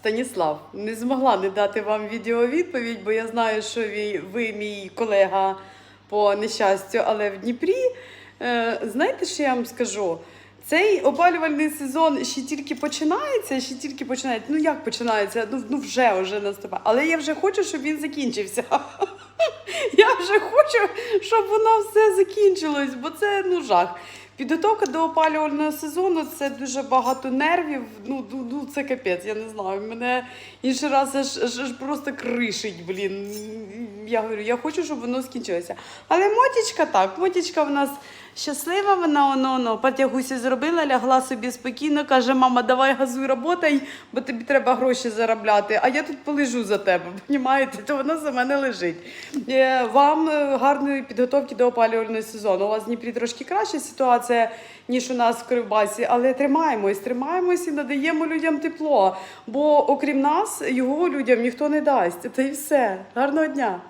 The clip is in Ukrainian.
Станіслав, не змогла не дати вам відеовідповідь, бо я знаю, що ви, ви мій колега по нещастю, але в Дніпрі. Е, знаєте, що я вам скажу? Цей опалювальний сезон ще тільки починається, ще тільки починається. Ну як починається? Ну, ну вже вже наступає. Але я вже хочу, щоб він закінчився. Вже хочу, щоб воно все закінчилось, бо це ну жах. Підготовка до опалювального сезону це дуже багато нервів. Ну, ну, ну це капець, я не знаю. Мене інший раз аж, аж, аж просто кришить, блін. Я говорю, я хочу, щоб воно скінчилося. Але мотічка так, мотічка в нас щаслива, вона воно, воно потягусі зробила, лягла собі спокійно, каже, мама, давай газуй, работай, бо тобі треба гроші заробляти. А я тут полежу за тебе, понімаєте? То вона за мене лежить. Е, Вам е, гарної підготовки до опалювального сезону. У вас в Дніпрі трошки краща ситуація, ніж у нас в Кривбасі, але тримаємось, тримаємось і надаємо людям тепло. Бо окрім нас, його людям ніхто не дасть. Це і все. Гарного дня!